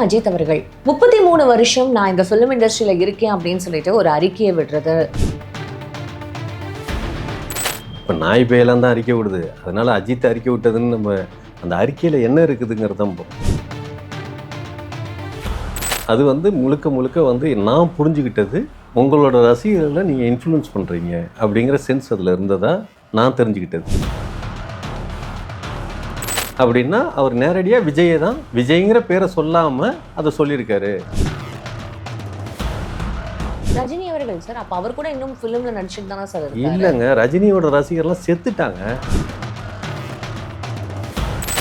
அஜித் அவர்கள் முப்பத்தி மூணு வருஷம் நான் இந்த ஃபிலிம் இண்டஸ்ட்ரியில இருக்கேன் அப்படின்னு சொல்லிட்டு ஒரு அறிக்கையை விடுறது. இப்போ நாய் பேயெல்லாம் தான் அறிக்கை விடுது. அதனால அஜித் அறிக்கை விட்டதுன்னு நம்ம அந்த அறிக்கையில் என்ன இருக்குதுங்கிறது தான் அது வந்து முழுக்க முழுக்க வந்து நான் புரிஞ்சுக்கிட்டது உங்களோட ரசிகர்களை நீங்கள் இன்ஃப்ளூயன்ஸ் பண்ணுறீங்க அப்படிங்கிற சென்ஸ் அதில் இருந்ததாக நான் தெரிஞ்சுக்கிட்டது அப்படின்னா அவர் நேரடியாக விஜயை தான் விஜய்ங்கிற பேரை சொல்லாமல் அதை சொல்லியிருக்காரு. ரஜினி அவர்கள் சார் அப்ப அவர் கூட இன்னும் ஃபிலிம்ல நடிச்சுட்டு தானே சார் இல்லைங்க ரஜினியோட ரசிகர்லாம் செத்துட்டாங்க.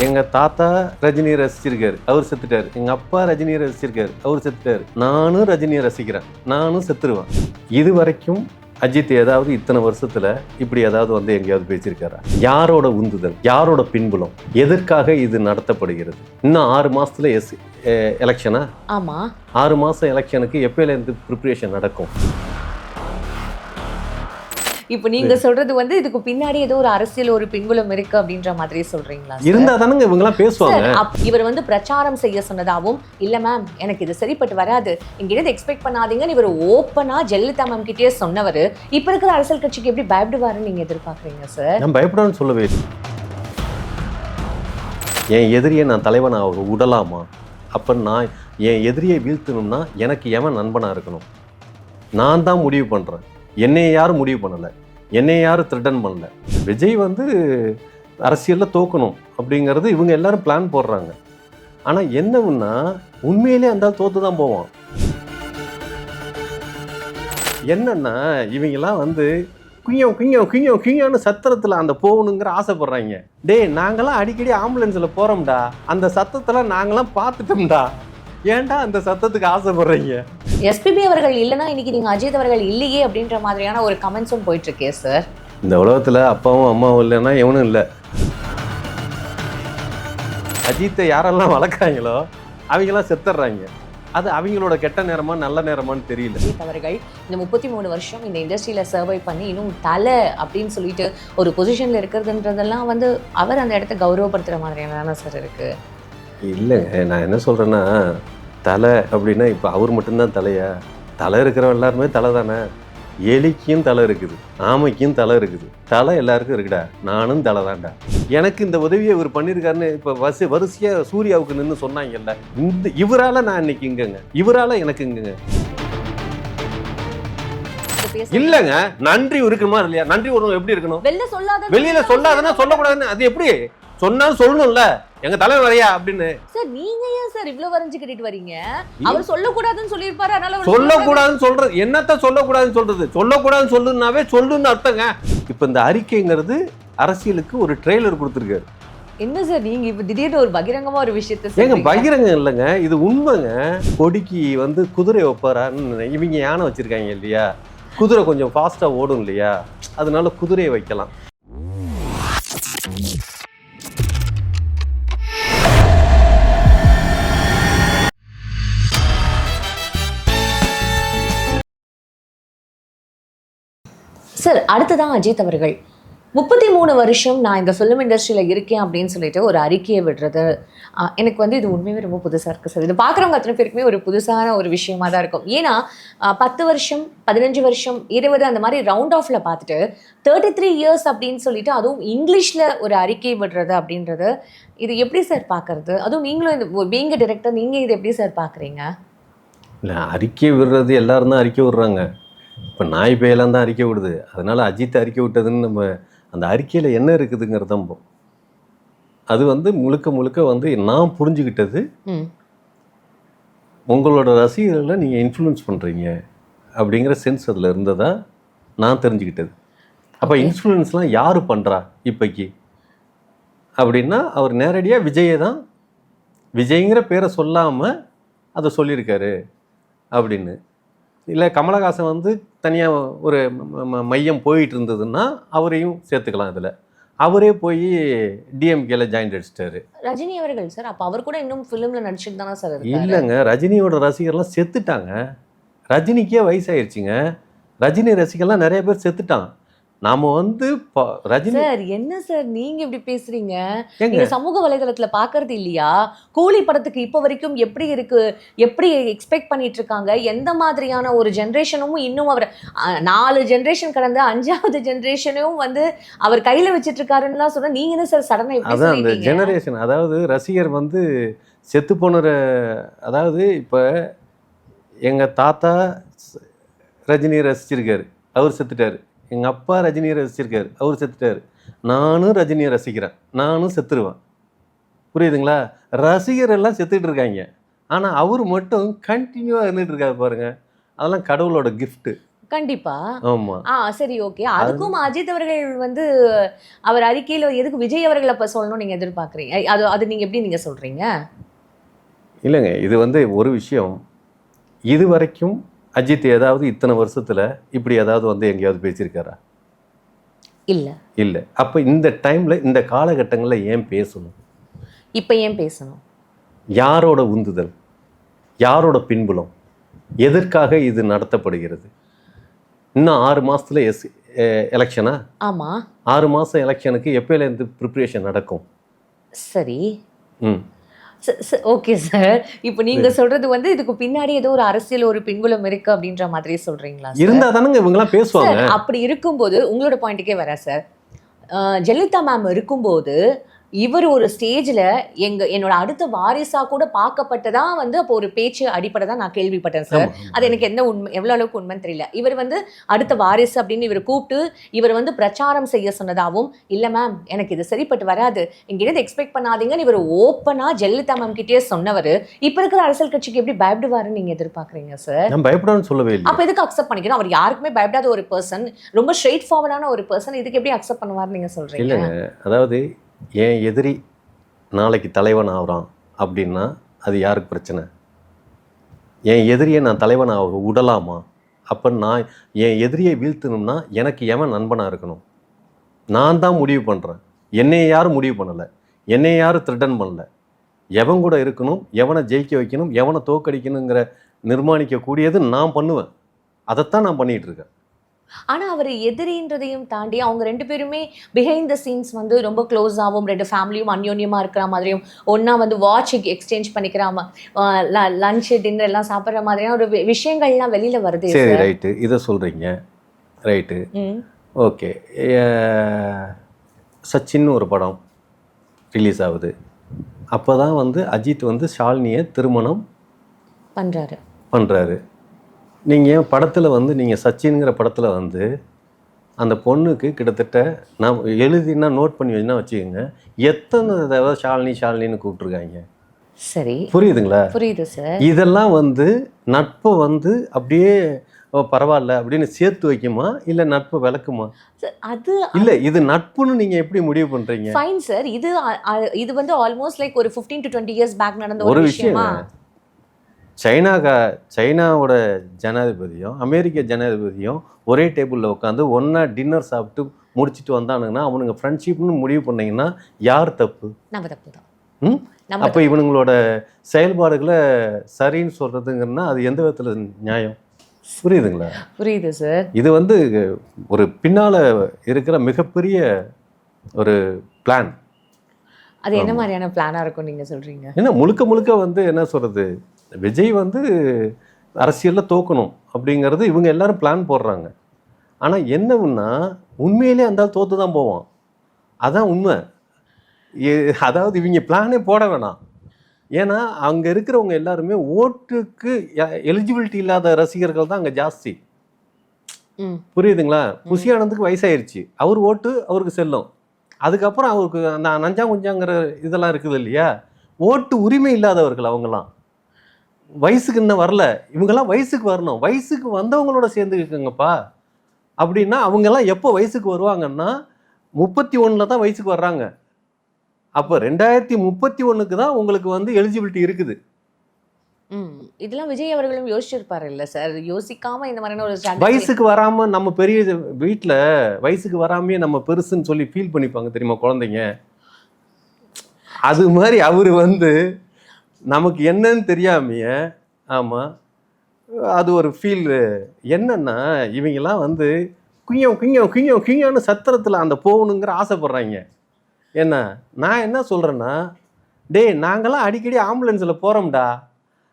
எங்க தாத்தா ரஜினியை ரசிச்சிருக்காரு அவர் செத்துட்டாரு. எங்க அப்பா ரஜினியை ரசிச்சிருக்காரு அவர் செத்துட்டாரு. நானும் ரஜினியை ரசிக்கிறேன் நானும் செத்துருவேன். இது வரைக்கும் அஜித் ஏதாவது இத்தனை வருஷத்துல இப்படி ஏதாவது வந்து எங்கேயாவது பேசியிருக்காரா? யாரோட உந்துதல்? யாரோட பின்புலம்? எதற்காக இது நடத்தப்படுகிறது? இன்னும் ஆறு மாசத்துல எஸ் எலெக்ஷனா? ஆமா. ஆறு மாசம் எலெக்ஷனுக்கு எப்பயிலேருந்து ப்ரிப்பரேஷன் நடக்கும்? இப்போ நீங்க சொல்றது வந்து இதுக்கு பின்னாடி ஏதோ ஒரு அரசியல் ஒரு பின்புலம் இருக்கு அப்படின்ற மாதிரி சொல்றீங்களா? இருந்தா தானங்க இவங்கெல்லாம் பேசுவாங்க. இவர் வந்து பிரச்சாரம் செய்ய சொன்னதாவும் இல்ல மேம் எனக்கு இது சரிப்பட்டு வராது. இங்கிருந்து எக்ஸ்பெக்ட் பண்ணாதீங்கன்னு இவர் ஓப்பனா ஜெயலலிதா மேம் கிட்டே சொன்னவர். இப்ப இருக்கிற அரசியல் கட்சிக்கு எப்படி பயப்படுவாருன்னு நீங்க எதிர்பார்க்கறீங்க சார்? நான் பயப்படான்னு சொல்லவே என் எதிரியை நான் தலைவனா அவர் விடலாமா அப்போ நான் என் எதிரியை வீழ்த்தணும்னா எனக்கு எவன் நண்பனாக இருக்கணும்? நான் தான் முடிவு பண்ணுறேன் என்னைய யாரும் முடிவு பண்ணலை. என்னையை யாரும் த்ரெட்டன் பண்ணல. விஜய் வந்து அரசியலில் தோக்கணும் அப்படிங்கிறது இவங்க எல்லாரும் பிளான் போடுறாங்க. ஆனால் என்னவுன்னா உண்மையிலே அந்த தோற்று தோத்து தான் போவான். என்னன்னா இவங்கெல்லாம் வந்து குய்யம் குய்யம் குய்யம் குய்யம்னு சத்திரத்தில் அந்த போகணுங்கிற ஆசைப்படுறாங்க. டேய் நாங்களாம் அடிக்கடி ஆம்புலன்ஸில் போகிறோம்டா அந்த சத்தத்தெல்லாம் நாங்களாம் பார்த்துட்டோம்டா. ஏன்டா அந்த சத்தத்துக்கு ஆசைப்படுறீங்க? எஸ்பிபி அவர்கள் இல்லைன்னா இன்னைக்கு நீங்க அஜித் அவர்கள் இல்லையே அப்படின்ற மாதிரியான ஒரு கமெண்ட்ஸும் போயிட்டு இருக்கே சார் இந்த உலகத்தில் அப்பாவும் அம்மாவும் இல்லைன்னா எவனும் இல்லை. அஜித்தை யாரெல்லாம் வளர்க்குறாங்களோ அவங்கெல்லாம் செத்துடுறாங்க அது அவங்களோட கெட்ட நேரமா நல்ல நேரமான்னு தெரியல. அஜித் அவர்கள் இந்த முப்பத்தி மூணு வருஷம் இந்த இண்டஸ்ட்ரியில சர்வை பண்ணி இன்னும் தலை அப்படின்னு சொல்லிட்டு ஒரு பொசிஷன்ல இருக்கிறதுன்றதெல்லாம் வந்து அவர் அந்த இடத்த கௌரவப்படுத்துற மாதிரியான சார் இருக்கு? இல்லைங்க நான் என்ன சொல்கிறேன்னா தலை அப்படின்னா இப்போ அவர் மட்டும்தான் தலையா? தலை இருக்கிறவன் எல்லாருமே தலை தானே? எலிக்கும் தலை இருக்குது ஆமைக்கும் தலை இருக்குது. தலை எல்லாருக்கும் இருக்குடா. நானும் தலை தான்டா. எனக்கு இந்த உதவியை இவர் பண்ணியிருக்காருன்னு இப்போ வரிசை வரிசையாக சூர்யாவுக்கு நின்று சொன்னாங்கல்ல. இந்த இவரால் நான் இன்னைக்கு இங்கங்க. இவரால் எனக்கு இங்கங்க. இல்லைங்க. நன்றி இருக்கணுமா இல்லையா? நன்றி ஒரு எப்படி இருக்கணும்? வெளியில சொல்லாதன்னா சொல்லக்கூடாதுன்னு. அது எப்படி? சொன்னாலும் சொல்லணும்ல. எங்க தலைவர் வரையா? அப்படின்னு. சார் நீங்க ஏன் சார் இவ்ளோ வரைஞ்சு கட்டிட்டு வரீங்க? அவர் சொல்லக்கூடாதுன்னு சொல்லியிருப்பாரு அதனால சொல்லக்கூடாதுன்னு சொல்றது என்னத்த சொல்லக்கூடாதுன்னு சொல்றது? சொல்லக்கூடாதுன்னு சொல்லுனாவே சொல்லுன்னு அர்த்தங்க. இப்போ இந்த அறிக்கைங்கிறது அரசியலுக்கு ஒரு ட்ரெய்லர் கொடுத்துருக்காரு. என்ன சார் நீங்க இப்ப திடீர்னு ஒரு பகிரங்கமா ஒரு விஷயத்த ஏங்க சொல்றீங்க? பகிரங்க இல்லைங்க. இது உண்மைங்க. கொடிக்கு வந்து குதிரை வைப்பாரான்னு இவங்க யானை வச்சிருக்காங்க இல்லையா? குதிரை கொஞ்சம் ஃபாஸ்டா ஓடும் இல்லையா? அதனால குதிரையை வைக்கலாம். சார் அடுத்ததான் அஜித் அவர்கள். முப்பத்தி மூணு வருஷம் நான் இந்த ஃபிலிம் இண்டஸ்ட்ரியில் இருக்கேன் அப்படின்னு சொல்லிட்டு ஒரு அறிக்கையை விடுறது. எனக்கு வந்து இது உண்மையுமே ரொம்ப புதுசாக இருக்குது சார். இது பார்க்குறவங்க அத்தனை பேருக்குமே ஒரு புதுசான ஒரு விஷயமா தான் இருக்கும். ஏன்னா பத்து வருஷம் பதினஞ்சு வருஷம் இருபது அந்த மாதிரி ரவுண்ட் ஆஃப்ல பார்த்துட்டு தேர்ட்டி த்ரீ இயர்ஸ் அப்படின்னு சொல்லிட்டு அதுவும் இங்கிலீஷில் ஒரு அறிக்கை விடுறது அப்படின்றது இது எப்படி சார் பார்க்கறது? அதுவும் நீங்களும் இந்த பீங்க டிரெக்டர் நீங்கள் இது எப்படி சார் பார்க்குறீங்க? இல்லை அறிக்கை விடுறது எல்லாரும் தான் அறிக்கை விடுறாங்க. இப்போ நாய் பேயெல்லாம் தான் அறிக்கை விடுது. அதனால அஜித் அறிக்கை விட்டதுன்னு நம்ம அந்த அறிக்கையில் என்ன இருக்குதுங்கிறது தான் அது வந்து முழுக்க முழுக்க வந்து நான் புரிஞ்சுக்கிட்டது உங்களோட ரசிகர்களை நீங்கள் இன்ஃப்ளூயன்ஸ் பண்ணுறீங்க அப்படிங்கிற சென்ஸ் அதில் இருந்ததா நான் தெரிஞ்சுக்கிட்டது அப்போ. இன்ஃப்ளூயன்ஸ்லாம் யார் பண்ணுறா இப்போக்கி? அப்படின்னா அவர் நேரடியாக விஜயை தான் விஜய்ங்கிற பேரை சொல்லாமல் அதை சொல்லியிருக்காரு அப்படின்னு. இல்லை கமலஹாசன் வந்து தனியாக ஒரு மையம் போயிட்டு இருந்ததுன்னா அவரையும் சேர்த்துக்கலாம் இதில். அவரே போய் டிஎம்கேல ஜாயின் அடிச்சிட்டாரு. ரஜினி அவர்கள் சார் அப்ப அவர் கூட இன்னும் ஃபிலிம்ல நடிச்சுட்டு தானே சார் இல்லைங்க ரஜினியோட ரசிகர்லாம் செத்துட்டாங்க. ரஜினிக்கே வயசாயிருச்சுங்க. ரஜினி ரசிகர்லாம் நிறைய பேர் செத்துட்டான் நாம வந்து ரஜினி சார் என்ன சார் நீங்க இப்படி பேசுறீங்க? நீங்க சமூக வலைதளத்துல பாக்குறது இல்லையா? கூலி படத்துக்கு இப்ப வரைக்கும் எப்படி இருக்கு? எப்படி எக்ஸ்பெக்ட் பண்ணிட்டு இருக்காங்க? எந்த மாதிரியான ஒரு ஜென்ரேஷனும் இன்னும் அவர் நாலு ஜென்ரேஷன் கடந்து அஞ்சாவது ஜென்ரேஷனும் வந்து அவர் கையில வச்சிட்டு இருக்காருன்னு சொன்னா நீங்க என்ன சார் சடனா அதான் அந்த ஜெனரேஷன் அதாவது ரசிகர் வந்து செத்து போன ர- அதாவது இப்போ எங்கள் தாத்தா ரஜினியை ரசிச்சிருக்காரு. அவர் செத்துட்டாரு. எங்கள் அப்பா ரஜினியை ரசிச்சிருக்காரு. அவர் செத்துட்டாரு. நானும் ரஜினியை ரசிக்கிறேன். நானும் செத்துருவேன். புரியுதுங்களா? ரசிகர் எல்லாம் செத்துட்டு இருக்காங்க. ஆனால் அவர் மட்டும் கண்டினியூவாக இருந்துட்டு இருக்காரு பாருங்க. அதெல்லாம் கடவுளோட gift. கண்டிப்பா. ஆமாம் ஆ சரி ஓகே அதுக்கும் அஜித் அவர்கள் வந்து அவர் அறிக்கையில எதுக்கு விஜய் அவர்களை இப்ப சொல்லணும் நீங்க எதிர்பார்க்கறீங்க? அது அது நீங்க எப்படி நீங்க சொல்றீங்க? இல்லைங்க. இது வந்து ஒரு விஷயம். இது வரைக்கும் அஜித் ஏதாவது இத்தனை வருஷத்துல இப்படி ஏதாவது வந்து எங்கேயாவது பேசியிருக்காரா? இல்ல. இல்லை. அப்போ இந்த டைம்ல இந்த காலகட்டங்களில் ஏன் பேசணும்? இப்ப ஏன் பேசணும்? யாரோட உந்துதல்? யாரோட பின்புலம்? எதற்காக இது நடத்தப்படுகிறது? இன்னும் ஆறு மாசத்துல எஸ் எலெக்ஷனா? ஆமா. ஆறு மாசம் எலெக்ஷனுக்கு எப்பயிலேருந்து ப்ரிப்ரேஷன் நடக்கும்? சரி. ம். ஓகே சார் இப்போ நீங்க சொல்றது வந்து இதுக்கு பின்னாடி ஏதோ ஒரு அரசியல் ஒரு பின்புலம் இருக்கு அப்படின்ற மாதிரி சொல்றீங்களா? இருந்தா தானங்க இவங்கெல்லாம் பேசுவாங்க. அப்படி இருக்கும்போது உங்களோட பாயிண்ட்டுக்கே வரேன் சார் ஜெயலலிதா மேம் இருக்கும்போது இவர் ஒரு ஸ்டேஜில் எங்க என்னோட அடுத்த வாரிசா கூட பார்க்கப்பட்டதா வந்து அப்போ ஒரு பேச்சு அடிப்படை தான் நான் கேள்விப்பட்டேன் சார். அது எனக்கு எந்த உண்மை எவ்வளோ அளவுக்கு உண்மைன்னு தெரியல. இவர் வந்து அடுத்த வாரிசு அப்படின்னு இவர் கூப்பிட்டு இவர் வந்து பிரச்சாரம் செய்ய சொன்னதாகவும் இல்லை மேம் எனக்கு இது சரிப்பட்டு வராது. இங்கிருந்து எக்ஸ்பெக்ட் பண்ணாதீங்கன்னு இவர் ஓப்பனாக ஜெயலலிதா மேம் கிட்டேயே சொன்னவர். இப்போ இருக்கிற அரசியல் கட்சிக்கு எப்படி பயப்படுவாருன்னு நீங்கள் எதிர்பார்க்குறீங்க சார் நான் பயப்படான்னு சொல்லவே இல்லை. அப்போ எதுக்கு அக்செப்ட் பண்ணிக்கணும்? அவர் யாருக்குமே பயப்படாத ஒரு பர்சன் ரொம்ப ஸ்ட்ரெயிட் ஃபார்வர்டான ஒரு பர்சன் இதுக்கு எப்படி அக்செப்ட் பண்ணுவார்னு நீங்கள் சொல்கிறீங்க அதாவது என் எதிரி நாளைக்கு தலைவன் ஆகுறான் அப்படின்னா அது யாருக்கு பிரச்சனை? என் எதிரியை நான் தலைவன் ஆக விடலாமா? அப்போ நான் என் எதிரியை வீழ்த்தணும்னா எனக்கு எவன் நண்பனாக இருக்கணும்? நான் தான் முடிவு பண்ணுறேன் என்னை யாரும் முடிவு பண்ணலை? என்னை யாரும் த்ரிட்டன் பண்ணல? எவன் கூட இருக்கணும்? எவனை ஜெயிக்க வைக்கணும்? எவனை தோக்கடிக்கணுங்கிற நிர்மாணிக்கக்கூடியது நான் பண்ணுவேன். அதைத்தான் நான் பண்ணிகிட்டு இருக்கேன் ஆனா அவர் எதிரின்றதையும் தாண்டி அவங்க ரெண்டு பேருமே பிஹைண்ட் த சீன்ஸ் வந்து ரொம்ப க்ளோஸ் ஆகும் ரெண்டு ஃபேமிலியும் அந்யோன்யமா இருக்கிற மாதிரியும் ஒண்ணா வந்து வாட்ச் எக்ஸ்சேஞ்ச் பண்ணிக்கிற லஞ்ச் டின்னர் எல்லாம் சாப்பிட்ற மாதிரியான ஒரு விஷயங்கள்லாம் வெளியில வருது சரி ரைட்டு இதை சொல்கிறீங்க ரைட்டு ஓகே சச்சின்னு ஒரு படம் ரிலீஸ் ஆகுது. அப்போ தான் வந்து அஜித் வந்து ஷாலினியை திருமணம் பண்றாரு. பண்ணுறாரு நீங்கள் படத்தில் வந்து நீங்கள் சச்சின்ங்கிற படத்தில் வந்து அந்த பொண்ணுக்கு கிட்டத்தட்ட நான் எழுதினா நோட் பண்ணி வச்சுன்னா வச்சுக்கோங்க எத்தனை தடவை ஷாலினி ஷாலினின்னு கூப்பிட்ருக்காங்க சரி. புரியுதுங்களா? புரியுது சார் இதெல்லாம் வந்து நட்பை வந்து அப்படியே பரவாயில்ல அப்படின்னு சேர்த்து வைக்குமா? இல்லை நட்பை விளக்குமா? அது இல்லை இது நட்புன்னு நீங்கள் எப்படி முடிவு பண்ணுறீங்க ஃபைன் சார் இது இது வந்து ஆல்மோஸ்ட் லைக் ஒரு 15 டு டுவெண்ட்டி இயர்ஸ் பேக் நடந்த ஒரு விஷயமா? சைனாக்கா சைனாவோட ஜனாதிபதியும் அமெரிக்க ஜனாதிபதியும் ஒரே டேபிளில் உட்காந்து ஒன்றா டின்னர் சாப்பிட்டு முடிச்சிட்டு வந்தானுங்கன்னா அவனுங்க ஃப்ரெண்ட்ஷிப்னு முடிவு பண்ணீங்கன்னா யார் தப்பு? நம்ம தப்பு தான். ம்? அப்போ இவனுங்களோட செயல்பாடுகளை சரின்னு சொல்கிறதுங்கன்னா அது எந்த விதத்தில் நியாயம்? புரியுதுங்களா? புரியுது சார். இது வந்து ஒரு பின்னால் இருக்கிற மிகப்பெரிய ஒரு பிளான். அது என்ன மாதிரியான பிளானா இருக்கும் நீங்க சொல்றீங்க? ஏன்னா முழுக்க முழுக்க வந்து என்ன சொல்கிறது விஜய் வந்து அரசியலில் தோக்கணும் அப்படிங்கிறது இவங்க எல்லாரும் பிளான் போடுறாங்க. ஆனால் என்னவுன்னா உண்மையிலே அந்த தோத்து தான் போவான். அதான் உண்மை. அதாவது இவங்க பிளானே போட வேணாம். ஏன்னா அங்கே இருக்கிறவங்க எல்லாருமே ஓட்டுக்கு எலிஜிபிலிட்டி இல்லாத ரசிகர்கள் தான் அங்கே ஜாஸ்தி. ம். புரியுதுங்களா? புசி ஆனந்துக்கு வயசாயிருச்சு. அவர் ஓட்டு அவருக்கு செல்லும். அதுக்கப்புறம் அவருக்கு அந்த நஞ்சா குஞ்சாங்கிற இதெல்லாம் இருக்குது இல்லையா? ஓட்டு உரிமை இல்லாதவர்கள் அவங்கெல்லாம் வயசுக்கு இன்னும் வரல. இவங்கெல்லாம் வயசுக்கு வரணும். வயசுக்கு வந்தவங்களோட சேர்ந்துக்குங்கப்பா. அப்படின்னா அவங்கெல்லாம் எப்போ வயசுக்கு வருவாங்கன்னா முப்பத்தி ஒன்றில் தான் வயசுக்கு வர்றாங்க. அப்போ ரெண்டாயிரத்தி முப்பத்தி ஒன்றுக்கு தான் உங்களுக்கு வந்து எலிஜிபிலிட்டி இருக்குது. ம். இதெல்லாம் விஜய் அவர்களும் யோசிச்சிருப்பாரு இல்ல சார்? யோசிக்காம இந்த மாதிரியான ஒரு வயசுக்கு வராம நம்ம பெரிய வீட்டில் வயசுக்கு வராமையே நம்ம பெருசுன்னு சொல்லி ஃபீல் பண்ணிப்பாங்க தெரியுமா குழந்தைங்க? அது மாதிரி அவர் வந்து நமக்கு என்னன்னு தெரியாமையே ஆமாம் அது ஒரு ஃபீல் என்னன்னா இவங்கெல்லாம் வந்து குய்யம் குய்யம் குய்யம் குய்யம்னு சத்திரத்தில் அந்த போகணுங்கிற ஆசைப்படுறாங்க. என்ன நான் என்ன சொல்கிறேன்னா டேய் நாங்களாம் அடிக்கடி ஆம்புலன்ஸில் போகிறோம்டா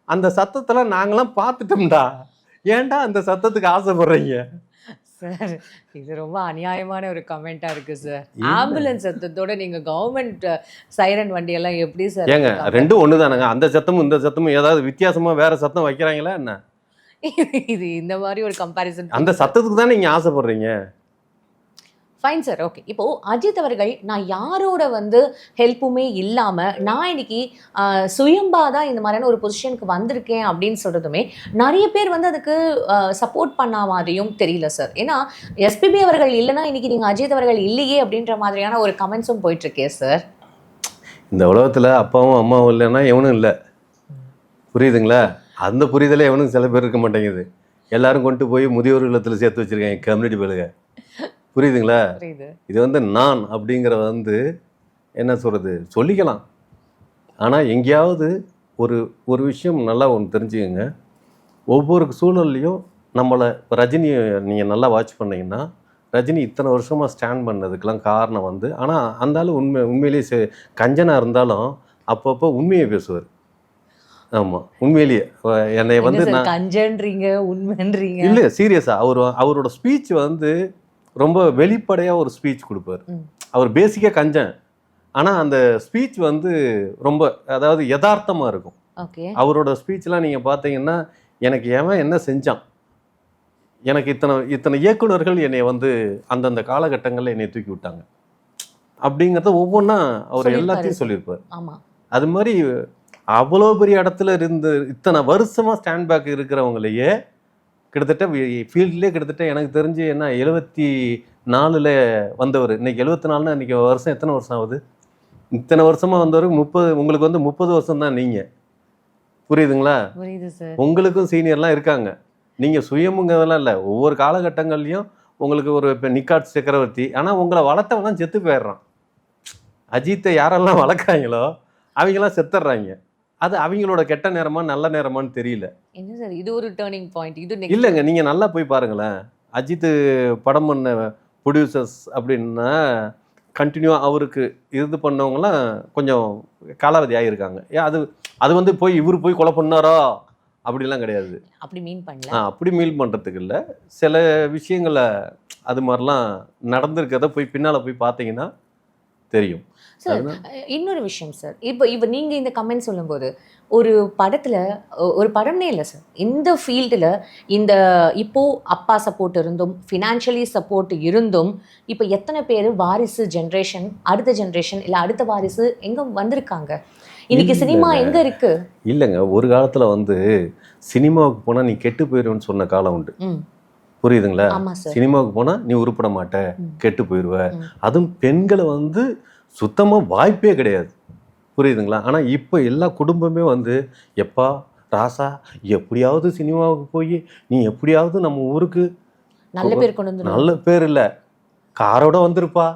அந்த சத்தத்தெல்லாம் நாங்களாம் பார்த்துட்டோம்டா. ஏன்டா அந்த சத்தத்துக்கு ஆசைப்படுறீங்க? சார். இது ரொம்ப அநியாயமான ஒரு கமெண்டா இருக்கு சார். ஆம்புலன்ஸ் சத்தத்தோட நீங்க கவர்மெண்ட் சைரன் வண்டி எல்லாம் எப்படி சார் ஏங்க ரெண்டும் ஒன்று தானங்க அந்த சத்தமும் இந்த சத்தமும் ஏதாவது வித்தியாசமாக வேற சத்தம் வைக்கிறாங்களா என்ன? இது இந்த மாதிரி ஒரு கம்பாரிசன் அந்த சத்தத்துக்கு தானே நீங்கள் ஆசைப்படுறீங்க? ஃபைன் சார் ஓகே இப்போது அஜித் அவர்கள் நான் யாரோட வந்து ஹெல்ப்புமே இல்லாமல் நான் இன்னைக்கு சுயம்பாக தான் இந்த மாதிரியான ஒரு பொசிஷனுக்கு வந்திருக்கேன் அப்படின்னு சொல்கிறதுமே நிறைய பேர் வந்து அதுக்கு சப்போர்ட் பண்ண மாதிரியும் தெரியல சார் ஏன்னா எஸ்பிபி அவர்கள் இல்லைன்னா இன்னைக்கு நீங்கள் அஜித் அவர்கள் இல்லையே அப்படின்ற மாதிரியான ஒரு கமெண்ட்ஸும் போயிட்டுருக்கே சார் இந்த உலகத்தில் அப்பாவும் அம்மாவும் இல்லைன்னா எவனும் இல்லை. புரியுதுங்களா? அந்த புரிதலே எவனும் சில பேர் இருக்க மாட்டேங்குது. எல்லாரும் கொண்டு போய் முதியோர் இல்லத்தில் சேர்த்து வச்சிருக்காங்க கம்யூனிட்டி பேருங்க புரியுதுங்களா? புரியுது. இது வந்து நான் அப்படிங்கிற வந்து என்ன சொல்கிறது சொல்லிக்கலாம். ஆனால் எங்கேயாவது ஒரு ஒரு விஷயம் நல்லா ஒன்று தெரிஞ்சுக்கங்க. ஒவ்வொரு சூழல்லையும் நம்மளை இப்போ ரஜினியை நீங்கள் நல்லா வாட்ச் பண்ணீங்கன்னா ரஜினி இத்தனை வருஷமாக ஸ்டாண்ட் பண்ணதுக்கெல்லாம் காரணம் வந்து ஆனால் அந்த ஆளு உண்மை உண்மையிலேயே செ- கஞ்சனா இருந்தாலும் அப்பப்போ உண்மையை பேசுவார். ஆமாம் உண்மையிலேயே. என்னை வந்து கஞ்சன்றீங்க உண்மைன்றீங்க? இல்லை சீரியஸாக அவர் அவரோட ஸ்பீச் வந்து ரொம்ப வெளிப்படையாக ஒரு ஸ்பீச் கொடுப்பார். அவர் பேசிக்காக கஞ்சன். ஆனால் அந்த ஸ்பீச் வந்து ரொம்ப அதாவது யதார்த்தமாக இருக்கும். அவரோட ஸ்பீச்லாம் நீங்கள் பார்த்தீங்கன்னா எனக்கு எவன் என்ன செஞ்சான்? எனக்கு இத்தனை இத்தனை இயக்குனர்கள் என்னை வந்து அந்தந்த காலகட்டங்களில் என்னை தூக்கி விட்டாங்க. அப்படிங்கிறத ஒவ்வொன்றா அவர். எல்லாத்தையும் சொல்லியிருப்பார். அது மாதிரி அவ்வளோ பெரிய இடத்துல இருந்து இத்தனை வருஷமாக ஸ்டாண்ட் பேக் இருக்கிறவங்களையே கிட்டத்தட்ட ஃபீல்ட்லேயே கிட்டத்தட்ட எனக்கு தெரிஞ்சு என்ன எழுபத்தி நாலில் வந்தவர். இன்னைக்கு எழுபத்தி நாலுனா இன்னைக்கு வருஷம் எத்தனை வருஷம் ஆகுது? இத்தனை வருஷமாக வந்தவர் முப்பது உங்களுக்கு வந்து முப்பது வருஷம் தான் நீங்கள் புரியுதுங்களா? உங்களுக்கும் சீனியர்லாம் இருக்காங்க. நீங்கள் சுயமுங்கிறதெல்லாம் இல்லை. ஒவ்வொரு காலகட்டங்கள்லையும் உங்களுக்கு ஒரு இப்போ நிக்காட் சக்கரவர்த்தி. ஆனால் உங்களை வளர்த்தவன் தான் செத்து போயிடுறான். அஜித்தை யாரெல்லாம் வளர்க்குறாங்களோ அவங்கெல்லாம் செத்துடுறாங்க. அது அவங்களோட கெட்ட நேரமா நல்ல நேரமான்னு தெரியல. என்ன சார் இது ஒரு டேர்னிங் பாயிண்ட் இது இல்லைங்க நீங்கள் நல்லா போய் பாருங்களேன். அஜித் படம் பண்ண ப்ரொடியூசர்ஸ் அப்படின்னா கண்டினியூவாக அவருக்கு இது பண்ணவங்களாம் கொஞ்சம் காலாவதி ஆகியிருக்காங்க ஏன் அது அது வந்து போய் இவர் போய் கொலை பண்ணாரோ? அப்படிலாம் கிடையாது. அப்படி மீன் பண்ணல. ஆ அப்படி மீல் பண்ணுறதுக்கு இல்லை. சில விஷயங்களை அது மாதிரிலாம் நடந்திருக்கிறத போய் பின்னால் போய் பார்த்தீங்கன்னா தெரியும். சார் இன்னொரு விஷயம் சார் இப்போ இப்போ நீங்க இந்த கமெண்ட் சொல்லும்போது ஒரு படத்துல ஒரு படம்னே இல்லை சார் இந்த ஃபீல்டில் இந்த இப்போ அப்பா சப்போர்ட் இருந்தும் ஃபினான்ஷியலி சப்போர்ட் இருந்தும் இப்போ எத்தனை பேர் வாரிசு ஜென்ரேஷன் அடுத்த ஜென்ரேஷன் இல்லை அடுத்த வாரிசு எங்க வந்திருக்காங்க? இன்னைக்கு சினிமா. எங்க இருக்கு? இல்லைங்க ஒரு காலத்தில் வந்து சினிமாவுக்கு போனால் நீ கெட்டு போயிடுவேன்னு சொன்ன காலம் உண்டு. புரியுதுங்களா? சினிமாவுக்கு போனால் நீ உருப்பட மாட்ட. கெட்டு போயிடுவ. அதுவும் பெண்களை வந்து சுத்தமாக வாய்ப்பே கிடையாது. புரியுதுங்களா? ஆனால் இப்போ எல்லா குடும்பமே வந்து எப்பா ராசா எப்படியாவது சினிமாவுக்கு போய் நீ எப்படியாவது நம்ம ஊருக்கு நல்ல பேர் கொண்டு வந்து நல்ல பேர் இல்லை. காரோட வந்திருப்பா.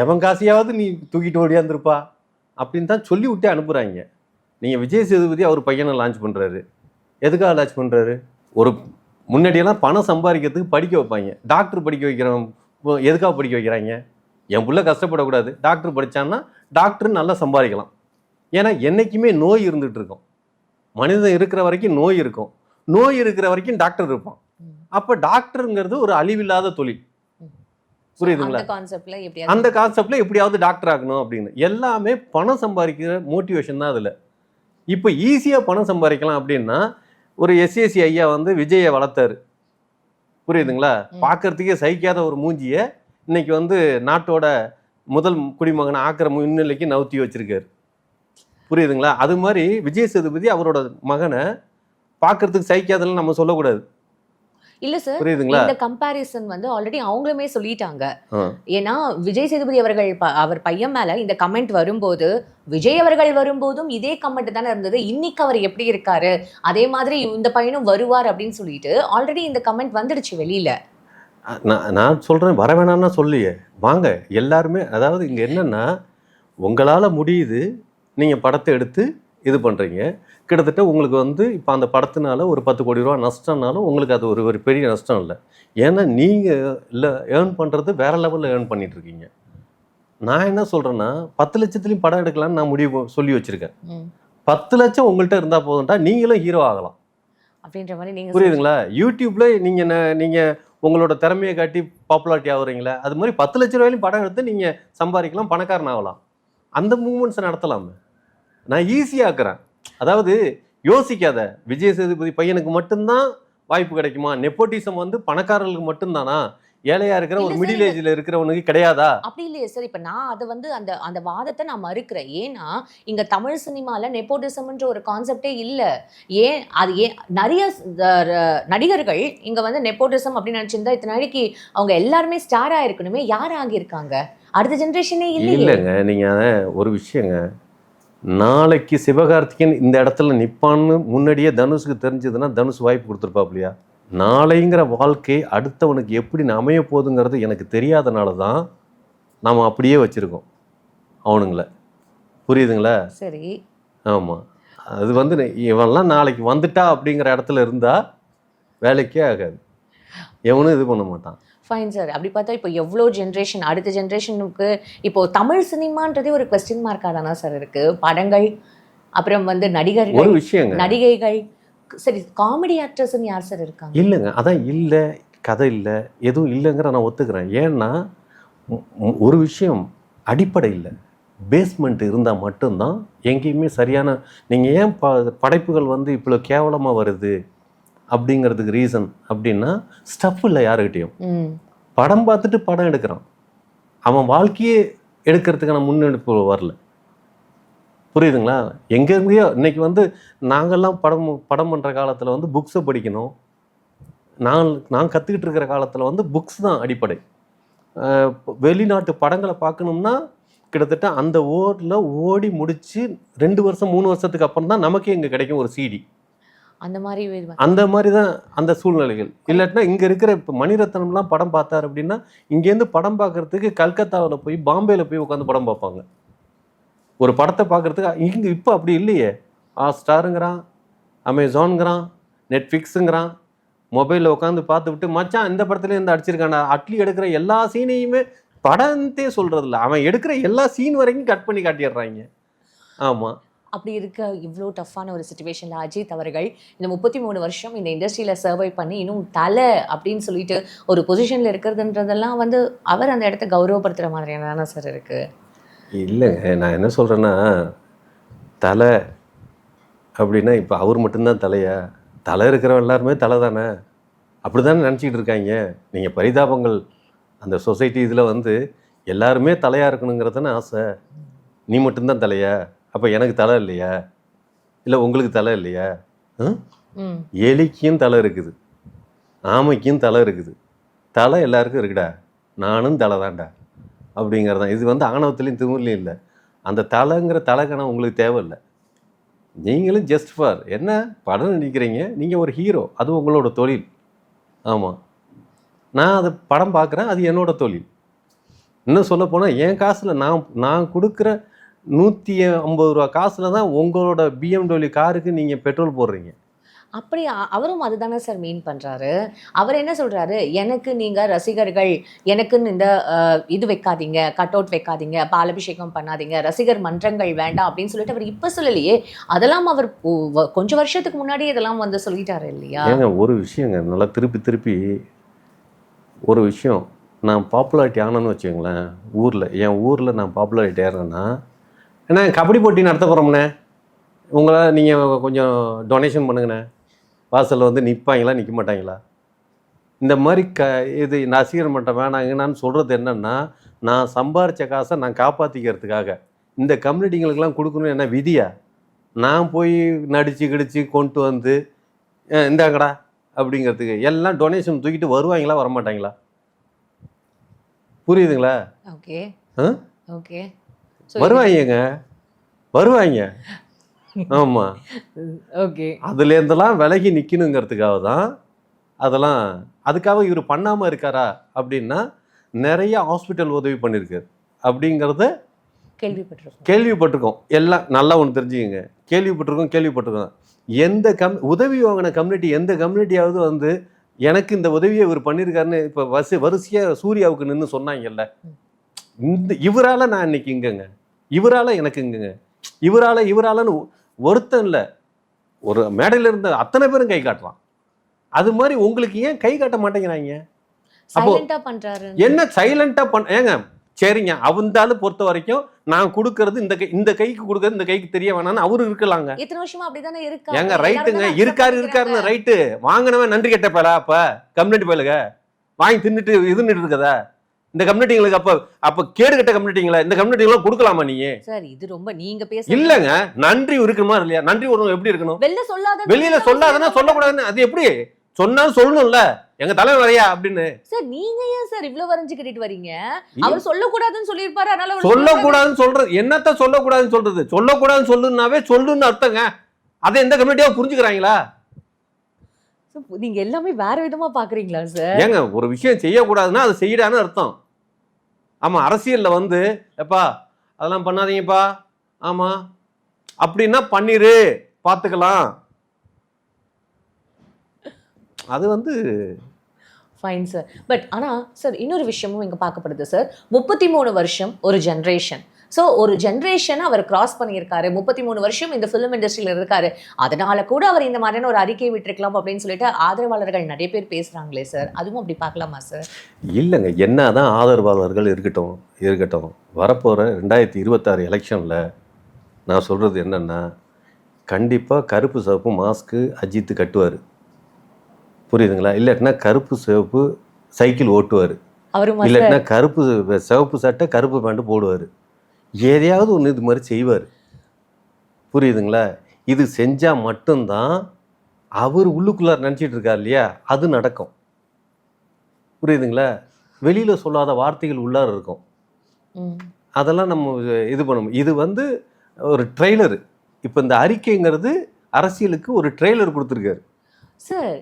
எவன் காசையாவது நீ தூக்கிட்டு ஓடியாந்துருப்பா அப்படின்னு தான் சொல்லி விட்டே அனுப்புகிறாங்க நீங்கள் விஜய் சேதுபதி அவர் பையனை லான்ச் பண்ணுறாரு எதுக்காக லான்ச் பண்ணுறாரு ஒரு முன்னாடியெல்லாம் பணம் சம்பாதிக்கிறதுக்கு படிக்க வைப்பாங்க. டாக்டர் படிக்க வைக்கிறவன் எதுக்காக படிக்க வைக்கிறாங்க? என் புள்ள கஷ்டப்படக்கூடாது. டாக்டர் படித்தான்னா டாக்டர் நல்லா சம்பாதிக்கலாம். ஏன்னா என்றைக்குமே நோய் இருந்துகிட்டு இருக்கும். மனிதன் இருக்கிற வரைக்கும் நோய் இருக்கும். நோய் இருக்கிற வரைக்கும் டாக்டர் இருப்பான். அப்போ டாக்டருங்கிறது ஒரு அழிவில்லாத தொழில். புரியுதுங்களா? அந்த கான்செப்ட்ல எப்படியாவது டாக்டர் ஆகணும் அப்படின்னு. எல்லாமே பணம் சம்பாதிக்கிற மோட்டிவேஷன் தான் அதில். இப்போ ஈஸியாக பணம் சம்பாதிக்கலாம் அப்படின்னா ஒரு எஸ்எஸ்சி ஐயா வந்து விஜயை வளர்த்தாரு. புரியுதுங்களா. பார்க்கறதுக்கே சகிக்காத ஒரு மூஞ்சியை இன்னைக்கு வந்து நாட்டோட முதல் குடிமகனை ஆக்கிற முன்னிலைக்கு நவுத்தி வச்சிருக்காரு. புரியுதுங்களா? அது மாதிரி விஜய் சேதுபதி அவரோட மகனை பார்க்கறதுக்கு சகிக்காதன்னு நம்ம சொல்லக்கூடாது. இல்ல சார் புரியுதுங்களா? இந்த கம்பாரிசன் வந்து ஆல்ரெடி அவங்களுமே சொல்லிட்டாங்க. ஏன்னா விஜய் சேதுபதி அவர்கள் அவர் பையன் மேல இந்த கமெண்ட் வரும்போது விஜய் அவர்கள் வரும்போதும் இதே கமெண்ட் தானே இருந்தது. இன்னைக்கு அவர் எப்படி இருக்காரு? அதே மாதிரி இந்த பையனும் வருவார் அப்படின்னு சொல்லிட்டு ஆல்ரெடி இந்த கமெண்ட் வந்துடுச்சு வெளியில. நான் நான் சொல்கிறேன் வர வேணாம்னா சொல்லியே வாங்க எல்லாருமே அதாவது இங்கே என்னென்னா உங்களால் முடியுது நீங்கள் படத்தை எடுத்து இது பண்ணுறீங்க கிட்டத்தட்ட உங்களுக்கு வந்து இப்போ அந்த படத்தினால ஒரு பத்து கோடி ரூபா நஷ்டம்னாலும் உங்களுக்கு அது ஒரு ஒரு பெரிய நஷ்டம் இல்லை. ஏன்னா நீங்கள் இல்லை ஏர்ன் பண்ணுறது வேற லெவலில் ஏர்ன் பண்ணிட்டு இருக்கீங்க. நான் என்ன சொல்கிறேன்னா பத்து லட்சத்துலையும் படம் எடுக்கலாம்னு நான் முடிவு சொல்லி வச்சுருக்கேன். பத்து லட்சம் உங்கள்கிட்ட இருந்தால் போதும்டா நீங்களும் ஹீரோ ஆகலாம். அப்படின்ற மாதிரி நீங்க புரியுதுங்களா? யூடியூப்ல நீங்க ந- நீங்க உங்களோட திறமையை காட்டி பாப்புலாரிட்டி ஆகுறீங்களா அது மாதிரி பத்து லட்ச ரூபாயிலும் படம் எடுத்து நீங்க சம்பாதிக்கலாம் பணக்காரன் ஆகலாம். அந்த மூமெண்ட்ஸை நடத்தலாமே. நான் ஈஸியாக்குறேன் அதாவது யோசிக்காத விஜய் சேதுபதி பையனுக்கு மட்டும்தான் வாய்ப்பு கிடைக்குமா? நெப்போட்டிசம் வந்து பணக்காரர்களுக்கு மட்டும்தானா? ஏழையா இருக்கிற ஒரு இல்ல. மிடில் ஏஜ்ல இருக்கிறவனுக்கு கிடையாதா? அப்படி இல்லையே சார் இப்ப நான் அதை வந்து அந்த அந்த வாதத்தை நான் மறுக்கிறேன். ஏன்னா இங்க தமிழ் சினிமால நெப்போட்டிசம்ன்ற ஒரு கான்செப்டே இல்ல. ஏன் அது ஏன் நிறைய நடிகர்கள் இங்க வந்து நெப்போட்டிசம் அப்படின்னு நினைச்சிருந்தா இத்தனை நாளைக்கு அவங்க எல்லாருமே ஸ்டார் ஆயிருக்கணுமே. யார் ஆகியிருக்காங்க? அடுத்த ஜெனரேஷனே இல்லையே. இல்லைங்க நீங்க ஒரு விஷயங்க நாளைக்கு சிவகார்த்திகேயன் இந்த இடத்துல நிப்பான்னு முன்னாடியே தனுஷுக்கு தெரிஞ்சதுன்னா தனுஷ் வாய்ப்பு கொடுத்துருப்பாப்லையா நாளைங்கிற வாழ்க்கை அடுத்தவனுக்கு எப்படி அமைய போகுதுங்கிறது எனக்கு தெரியாதனால தான் நாம் அப்படியே வச்சுருக்கோம். அவனுங்கள. புரியுதுங்களா? சரி. ஆமாம் அது வந்து இவன்லாம் நாளைக்கு வந்துட்டா அப்படிங்கிற இடத்துல இருந்தால் வேலைக்கே ஆகாது. எவனும் இது பண்ண மாட்டான். ஃபைன் சார் அப்படி பார்த்தா இப்போ எவ்வளோ ஜென்ரேஷன் அடுத்த ஜென்ரேஷனுக்கு இப்போ தமிழ் சினிமான்றதே ஒரு கொஸ்டின் மார்க்காக தானே சார் இருக்கு. படங்கள் அப்புறம் வந்து நடிகர்கள் நடிகைகள் சரி காமெடி ஆக்டர்ஸ்னு யார் சார் இருக்காங்க? இல்லைங்க. அதான் இல்லை கதை இல்லை எதுவும் இல்லைங்கிற நான் ஒத்துக்கிறேன். ஏன்னா ஒரு விஷயம் அடிப்படை இல்லை. பேஸ்மெண்ட் இருந்தால் மட்டும்தான் எங்கேயுமே சரியான நீங்கள் ஏன் ப படைப்புகள் வந்து இவ்வளோ கேவலமாக வருது? அப்படிங்கிறதுக்கு ரீசன் அப்படின்னா ஸ்டஃப் இல்லை யாருக்கிட்டேயும் படம் பார்த்துட்டு படம் எடுக்கிறான். அவன் வாழ்க்கையே எடுக்கிறதுக்கான முன்னெடுப்பு வரல. புரியுதுங்களா? எங்கெங்கேயோ இன்னைக்கு வந்து நாங்கள்லாம் படம் படம் பண்ணுற காலத்தில் வந்து புக்ஸை படிக்கணும். நான் நான் கற்றுக்கிட்டு இருக்கிற காலத்தில் வந்து புக்ஸ் தான் அடிப்படை. வெளிநாட்டு படங்களை பார்க்கணும்னா கிட்டத்தட்ட அந்த ஓரில் ஓடி முடிச்சு ரெண்டு வருஷம் மூணு வருஷத்துக்கு அப்புறம் தான் நமக்கே இங்கே கிடைக்கும் ஒரு சிடி அந்த மாதிரி அந்த மாதிரி தான் அந்த சூழ்நிலைகள். இல்லாட்டினா இங்கே இருக்கிற இப்போ மணிரத்னம்லாம் படம் பார்த்தாரு அப்படின்னா இங்கேருந்து படம் பார்க்கறதுக்கு கல்கத்தாவில் போய் பாம்பேயில் போய் உட்காந்து படம் பார்ப்பாங்க. ஒரு படத்தை பார்க்கறதுக்கு இங்கே இப்போ அப்படி இல்லையே. ஆ ஸ்டாருங்கிறான் அமேசான்ங்கிறான் நெட்ஃப்ளிக்ஸுங்கிறான் மொபைலில் உட்காந்து பார்த்து விட்டு மச்சான் இந்த படத்துல இருந்து அடிச்சிருக்கானா? அட்லி எடுக்கிற எல்லா சீனையுமே படத்தே சொல்கிறதில்ல அவன் எடுக்கிற எல்லா சீன் வரைக்கும் கட் பண்ணி காட்டிடுறாங்க. ஆமாம் அப்படி இருக்க இவ்வளோ டஃப்பான ஒரு சுச்சுவேஷனில் அஜித் அவர்கள் இந்த முப்பத்தி மூணு வருஷம் இந்த இண்டஸ்ட்ரியில் சர்வை பண்ணி இன்னும் தலை அப்படின்னு சொல்லிட்டு ஒரு பொசிஷனில் இருக்கிறதுன்றதெல்லாம் வந்து அவர் அந்த இடத்த கௌரவப்படுத்துகிற மாதிரியான தானே சார் இருக்குது இல்லைங்க நான் என்ன சொல்கிறேன்னா தலை அப்படின்னா இப்போ அவர் மட்டும்தான் தலையா? தலை இருக்கிறவன் எல்லாருமே தலை தானே? அப்படி தானே நினச்சிக்கிட்டு இருக்காங்க? நீங்கள் பரிதாபங்கள் அந்த சொசைட்டி இதில் வந்து எல்லாருமே தலையாக இருக்கணுங்கிறது தானே ஆசை. நீ மட்டும்தான் தலையா? அப்போ எனக்கு தலை இல்லையா? இல்லை உங்களுக்கு தலை இல்லையா? எலிக்கும் தலை இருக்குது. ஆமைக்கும் தலை இருக்குது. தலை எல்லாருக்கும் இருக்குடா. நானும் தலை தான்டா. அப்படிங்கிறதான் இது வந்து ஆணவத்துலேயும் திமிர்லையும் இல்லை. அந்த தலைங்கிற தலைக்கணம் உங்களுக்கு தேவையில்லை. நீங்களும் ஜஸ்ட் ஃபார் என்ன? படம் நடிக்கிறீங்க. நீங்கள் ஒரு ஹீரோ அது உங்களோட தொழில். ஆமாம் நான் அது படம் பார்க்குறேன். அது என்னோட தொழில். இன்னும் சொல்லப் போனால் என் காசில் நான் நான் கொடுக்குற நூற்றி ஐம்பது ரூபா காசில் தான் உங்களோட பிஎம்டபிள்யூ காருக்கு நீங்கள் பெட்ரோல் போடுறீங்க. அப்படி அவரும் அதுதானே சார் மீன் பண்றாரு. அவர் என்ன சொல்றாரு? எனக்கு நீங்க ரசிகர்கள் எனக்குன்னு இந்த இது வைக்காதீங்க கட் அவுட் வைக்காதீங்க பாலபிஷேகம் பண்ணாதீங்க ரசிகர் மன்றங்கள் வேண்டாம் அப்படின்னு சொல்லிட்டு அவர் இப்ப சொல்லலையே. அதெல்லாம் அவர் கொஞ்சம் வருஷத்துக்கு முன்னாடி இதெல்லாம் வந்து சொல்லிட்டாரு இல்லையா? ஏங்க ஒரு விஷயங்க நல்லா திருப்பி திருப்பி ஒரு விஷயம். நான் பாப்புலாரிட்டி ஆனேன்னு வச்சுக்கோங்களேன் ஊரில் என் ஊரில் நான் பாப்புலாரிட்டி ஆகிறேன்னா ஏன்னா கபடி போட்டி நடத்த போகிறோம்ண்ணே உங்களை நீங்கள் கொஞ்சம் டொனேஷன் பண்ணுங்கண்ணே. வாசலில் வந்து நிற்பாங்களா நிற்க மாட்டாங்களா? இந்த மாதிரி க இது ரசிகர் மன்றம் வேணாங்கன்னு சொல்கிறது என்னென்னா நான் சம்பாரித்த காசை நான் காப்பாற்றிக்கிறதுக்காக இந்த கம்யூனிட்டிங்களுக்கெல்லாம் கொடுக்கணும் என்ன விதியா? நான் போய் நடித்து கிடிச்சு கொண்டு வந்து "அஹ், இந்தாங்கடா அப்படிங்கிறதுக்கு எல்லாம் டொனேஷன் தூக்கிட்டு வருவாங்களா வரமாட்டாங்களா? புரியுதுங்களா? ஓகே? ஓகே. வருவாங்கங்க வருவாங்க ஆமாம் ஓகே. அதுலேருந்தெல்லாம் விலகி நிற்கணுங்கிறதுக்காக தான் அதெல்லாம் அதுக்காக இவர் பண்ணாமல் இருக்காரா அப்படின்னா நிறைய ஹாஸ்பிட்டல் உதவி பண்ணியிருக்காரு அப்படிங்கிறத கேள்விப்பட்டிருக்கோம். கேள்விப்பட்டிருக்கோம். எல்லாம் நல்லா ஒன்று தெரிஞ்சுக்கங்க. கேள்விப்பட்டிருக்கோம் கேள்விப்பட்டிருக்கோம். எந்த கம் உதவி வாங்கின கம்யூனிட்டி எந்த கம்யூனிட்டியாவது வந்து எனக்கு இந்த உதவியை இவர் பண்ணியிருக்காருன்னு இப்போ வரிசை வரிசையாக சூர்யாவுக்கு நின்று சொன்னாங்கல்ல. இந்த இவரால் நான் இன்னைக்கு இங்கங்க. இவரால் எனக்கு இங்கங்க இவரால் இவராலன்னு ஒருத்தன் இல்லை. ஒரு மேடையில் இருந்த அத்தனை பேரும் கை காட்டுறான். அது மாதிரி உங்களுக்கு ஏன் கை காட்ட மாட்டேங்கிறாங்க? அப்போ- என்ன சைலண்டா பண்ண ஏங்க சரிங்க அவந்தாலும் பொறுத்த வரைக்கும் நான் கொடுக்கறது இந்த கை இந்த கைக்கு கொடுக்கறது இந்த கைக்கு தெரிய வேணாம்னு அவரு இருக்கலாங்க. இத்தனை வருஷமா அப்படிதானே இருக்கா ஏங்க ரைட்டுங்க இருக்காரு இருக்காருன்னு ரைட்டு வாங்கினவன் நன்றி கெட்ட பேலா அப்ப? கம்யூனிட்டி பேலுங்க வாங்கி தின்னுட்டு இதுன்னுட்டு இருக்கதா? இந்த கம்யூனிட்டிங்களுக்கு அப்ப அப்ப கேடு கட்ட கம்யூனிட்டிங்களா இந்த கம்யூனிட்டிங்களும் கொடுக்கலாமா நீங்க சார் இது ரொம்ப நீங்க பேச இல்லங்க நன்றி இருக்கணுமா இல்லையா? நன்றி ஒரு எப்படி இருக்கணும்? வெளில சொல்லாத வெளியில சொல்லாதனா சொல்லக்கூடாதுன்னு அது எப்படி? சொன்னாலும் சொல்லணும்ல. எங்க தலைவர் வரையா? அப்படின்னு. சார் நீங்க ஏன் சார் இவ்ளோ வரைஞ்சு கட்டிட்டு வரீங்க? அவர் சொல்லக்கூடாதுன்னு சொல்லியிருப்பாரு அதனால சொல்லக்கூடாதுன்னு சொல்றது என்னத்த சொல்லக்கூடாதுன்னு சொல்றது? சொல்லக்கூடாதுன்னு சொல்லுனாவே சொல்லுன்னு அர்த்தங்க. அதை எந்த கம்யூனிட்டியாவும் புரிஞ்சுக்கிறாங்களா? நீங்க எல்லாமே வேற விதமா பாக்குறீங்களா சார்? ஏங்க ஒரு விஷயம் செய்யக்கூடாதுன்னா அது செய்யடான்னு அர்த்தம். ஆமாம் அரசியலில் வந்து எப்பா அதெல்லாம் பண்ணாதீங்கப்பா. ஆமாம் அப்படின்னா பண்ணிரு பார்த்துக்கலாம் அது வந்து ஃபைன் சார் பட் ஆனால் சார் இன்னொரு விஷயமும் இங்கே பார்க்கப்படுது சார் முப்பத்தி மூணு வருஷம் ஒரு ஜென்ரேஷன் ஸோ ஒரு ஜென்ரேஷன் அவர் கிராஸ் பண்ணியிருக்காரு. முப்பத்தி மூணு வருஷம் இந்த ஃபிலிம் இண்டஸ்ட்ரியில் இருக்காரு. அதனால கூட அவர் இந்த மாதிரியான ஒரு அறிக்கை விட்டிருக்கலாம் அப்படின்னு சொல்லிட்டு ஆதரவாளர்கள் நிறைய பேர் பேசுறாங்களே சார் அதுவும் அப்படி பார்க்கலாமா சார் இல்லைங்க. என்னதான் ஆதரவாளர்கள் இருக்கட்டும் இருக்கட்டும். வரப்போகிற ரெண்டாயிரத்தி இருபத்தாறு எலெக்ஷனில் நான் சொல்கிறது என்னென்னா கண்டிப்பாக கருப்பு சிவப்பு மாஸ்க்கு அஜித் கட்டுவார். புரியுதுங்களா? இல்லாட்டினா கருப்பு சிவப்பு சைக்கிள் ஓட்டுவார். இல்லாட்டினா கருப்பு சிவப்பு சட்டை கருப்பு பேண்ட் போடுவார். எதையாவது ஒன்று இது மாதிரி செய்வார். புரியுதுங்களா? இது செஞ்சால் மட்டும்தான் அவர் உள்ளுக்குள்ளார நினச்சிட்டு இருக்கார் இல்லையா? அது நடக்கும். புரியுதுங்களா? வெளியில் சொல்லாத வார்த்தைகள் உள்ளார இருக்கும். அதெல்லாம் நம்ம இது பண்ணணும் இது வந்து ஒரு ட்ரெய்லரு. இப்போ இந்த அறிக்கைங்கிறது அரசியலுக்கு ஒரு ட்ரெய்லர் கொடுத்துருக்காரு. சார்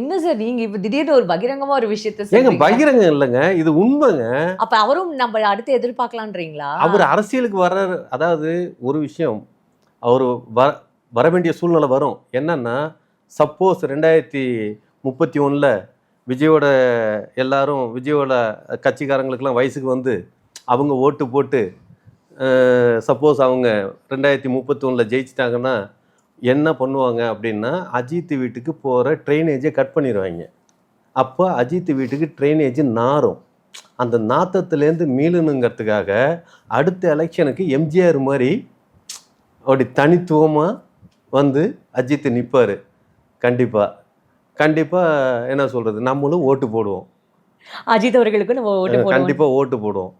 என்ன சார் நீங்க இப்ப திடீர்னு ஒரு பகிரங்கமா ஒரு விஷயத்த ஏங்க சொல்றீங்க. பகிரங்க இல்லைங்க. இது உண்மைங்க. அப்ப அவரும் நம்ம அடுத்து எதிர்பார்க்கலான்றீங்களா அவர் அரசியலுக்கு வர்றாரு. அதாவது ஒரு விஷயம் அவர் வர வர வேண்டிய சூழ்நிலை வரும். என்னன்னா சப்போஸ் ரெண்டாயிரத்தி முப்பத்தி ஒன்றில் விஜயோட எல்லாரும் விஜயோட கட்சிக்காரங்களுக்கெல்லாம் வயசுக்கு வந்து அவங்க ஓட்டு போட்டு சப்போஸ் அவங்க ரெண்டாயிரத்தி முப்பத்தி ஒன்றில் ஜெயிச்சிட்டாங்கன்னா என்ன பண்ணுவாங்க அப்படின்னா அஜித் வீட்டுக்கு போகிற ட்ரைனேஜை கட் பண்ணிடுவாங்க அப்போ அஜித் வீட்டுக்கு ட்ரைனேஜ் நாரும் அந்த நாத்தத்துலேருந்து மீளணுங்கிறதுக்காக அடுத்த எலெக்ஷனுக்கு எம்ஜிஆர் மாதிரி அப்படி தனித்துவமாக வந்து அஜித் நிற்பார் கண்டிப்பாக கண்டிப்பாக என்ன சொல்கிறது நம்மளும் ஓட்டு போடுவோம். அஜித் அவர்களுக்கு நம்ம ஓட்டு கண்டிப்பாக ஓட்டு போடுவோம்.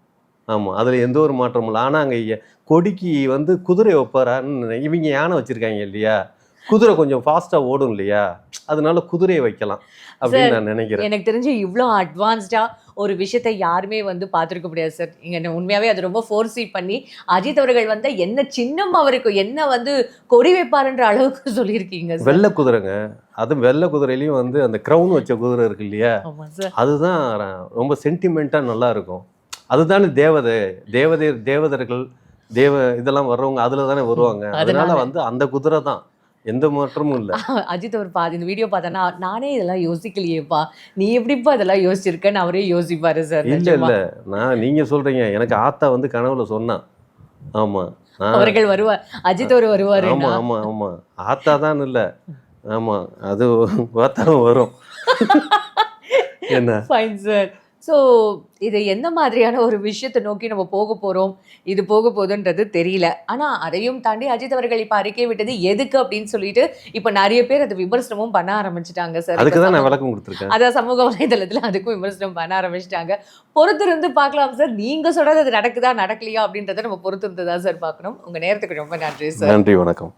ஆமாம் அதில் எந்த ஒரு மாற்றமும் இல்லை. ஆனால் அங்கே கொடிக்கு வந்து குதிரை வைப்பாரான்னு இவங்க யானை வச்சுருக்காங்க இல்லையா? குதிரை கொஞ்சம் ஃபாஸ்ட்டாக ஓடும் இல்லையா? அதனால குதிரையை வைக்கலாம் அப்படின்னு நான் நினைக்கிறேன். எனக்கு தெரிஞ்சு இவ்வளோ அட்வான்ஸ்டா ஒரு விஷயத்தை யாருமே வந்து பார்த்துருக்க முடியாது சார். இங்க உண்மையாவே அது ரொம்ப ஃபோர்ஸி பண்ணி அஜித் அவர்கள் வந்து என்ன சின்னம் அவருக்கு என்ன வந்து கொடி வைப்பாருன்ற அளவுக்கு சொல்லியிருக்கீங்க வெள்ளை குதிரைங்க. அதுவும் வெள்ளை குதிரையிலையும் வந்து அந்த க்ரௌன் வச்ச குதிரை இருக்கு இல்லையா? அதுதான் ரொம்ப சென்டிமெண்ட்டாக நல்லா இருக்கும். அதுதானே தேவதை. தேவதை தேவதர்கள் தேவ இதெல்லாம் வர்றவங்க அதில் தானே வருவாங்க அதனால. வந்து அந்த குதிரை தான். எந்த மாற்றமும் இல்லை. அஜித் அவர் பாதி இந்த வீடியோ பார்த்தனா நானே இதெல்லாம் யோசிக்கலையேப்பா. நீ எப்படிப்பா இதெல்லாம் யோசிச்சிருக்கன்னு அவரே யோசிப்பாரு சார் இல்ல. இல்ல. நான் நீங்க சொல்றீங்க. எனக்கு ஆத்தா வந்து கனவுல சொன்னான் ஆமா. நான் அவர்கள் வருவார். அஜித் அவர் வருவாரு ஆமா ஆமா ஆமா. ஆத்தா தான் இல்ல. ஆமா. அது பார்த்தாலும் வரும். என்ன? ஃபைன் சார் ஸோ இது எந்த மாதிரியான ஒரு விஷயத்தை நோக்கி நம்ம போக போகிறோம் இது போக போகுதுன்றது தெரியல. ஆனால் அதையும் தாண்டி அஜித் அவர்கள் இப்போ அறிக்கை விட்டது எதுக்கு அப்படின்னு சொல்லிட்டு இப்போ நிறைய பேர் அதை விமர்சனமும் பண்ண ஆரம்பிச்சிட்டாங்க சார். அதுக்கு தான் நான் விளக்கம் கொடுத்துருக்கேன். அதான் சமூக வலைதளத்தில் அதுக்கும் விமர்சனம் பண்ண ஆரம்பிச்சிட்டாங்க. பொறுத்திருந்து பார்க்கலாம் சார். நீங்கள் சொல்கிறது அது நடக்குதா நடக்கலையா அப்படின்றத நம்ம பொறுத்திருந்து தான் சார் பார்க்கணும். உங்கள் நேரத்துக்கு ரொம்ப நன்றி சார். நன்றி வணக்கம்.